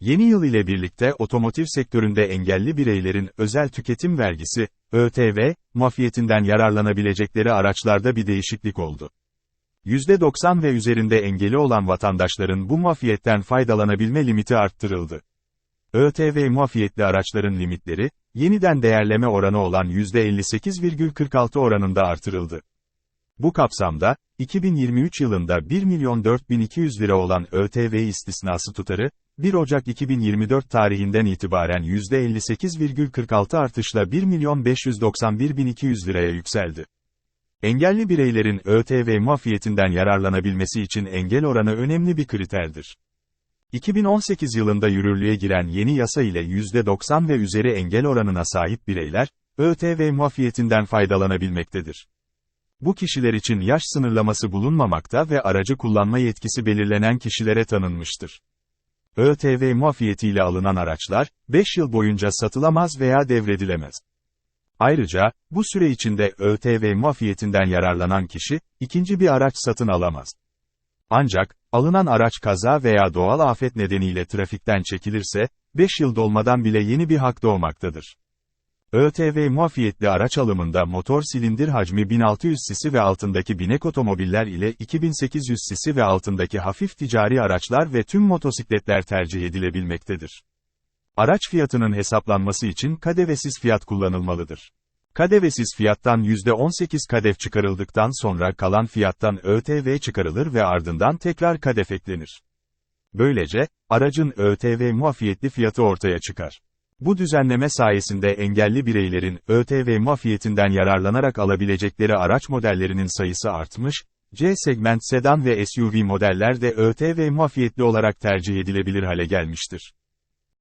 Yeni yıl ile birlikte otomotiv sektöründe engelli bireylerin özel tüketim vergisi, ÖTV, muafiyetinden yararlanabilecekleri araçlarda bir değişiklik oldu. %90 ve üzerinde engeli olan vatandaşların bu muafiyetten faydalanabilme limiti arttırıldı. ÖTV muafiyetli araçların limitleri, yeniden değerleme oranı olan %58,46 oranında artırıldı. Bu kapsamda, 2023 yılında 1 milyon 4200 lira olan ÖTV istisnası tutarı, 1 Ocak 2024 tarihinden itibaren %58,46 artışla 1 milyon 591.200 liraya yükseldi. Engelli bireylerin ÖTV muafiyetinden yararlanabilmesi için engel oranı önemli bir kriterdir. 2018 yılında yürürlüğe giren yeni yasa ile %90 ve üzeri engel oranına sahip bireyler, ÖTV muafiyetinden faydalanabilmektedir. Bu kişiler için yaş sınırlaması bulunmamakta ve aracı kullanma yetkisi belirlenen kişilere tanınmıştır. ÖTV muafiyetiyle alınan araçlar, 5 yıl boyunca satılamaz veya devredilemez. Ayrıca, bu süre içinde ÖTV muafiyetinden yararlanan kişi, ikinci bir araç satın alamaz. Ancak, alınan araç kaza veya doğal afet nedeniyle trafikten çekilirse, 5 yıl dolmadan bile yeni bir hak doğmaktadır. ÖTV muafiyetli araç alımında motor silindir hacmi 1600 cc ve altındaki binek otomobiller ile 2800 cc ve altındaki hafif ticari araçlar ve tüm motosikletler tercih edilebilmektedir. Araç fiyatının hesaplanması için kadevesiz fiyat kullanılmalıdır. Kadevesiz fiyattan %18 kadef çıkarıldıktan sonra kalan fiyattan ÖTV çıkarılır ve ardından tekrar kadef eklenir. Böylece, aracın ÖTV muafiyetli fiyatı ortaya çıkar. Bu düzenleme sayesinde engelli bireylerin ÖTV muafiyetinden yararlanarak alabilecekleri araç modellerinin sayısı artmış, C segment sedan ve SUV modeller de ÖTV muafiyetli olarak tercih edilebilir hale gelmiştir.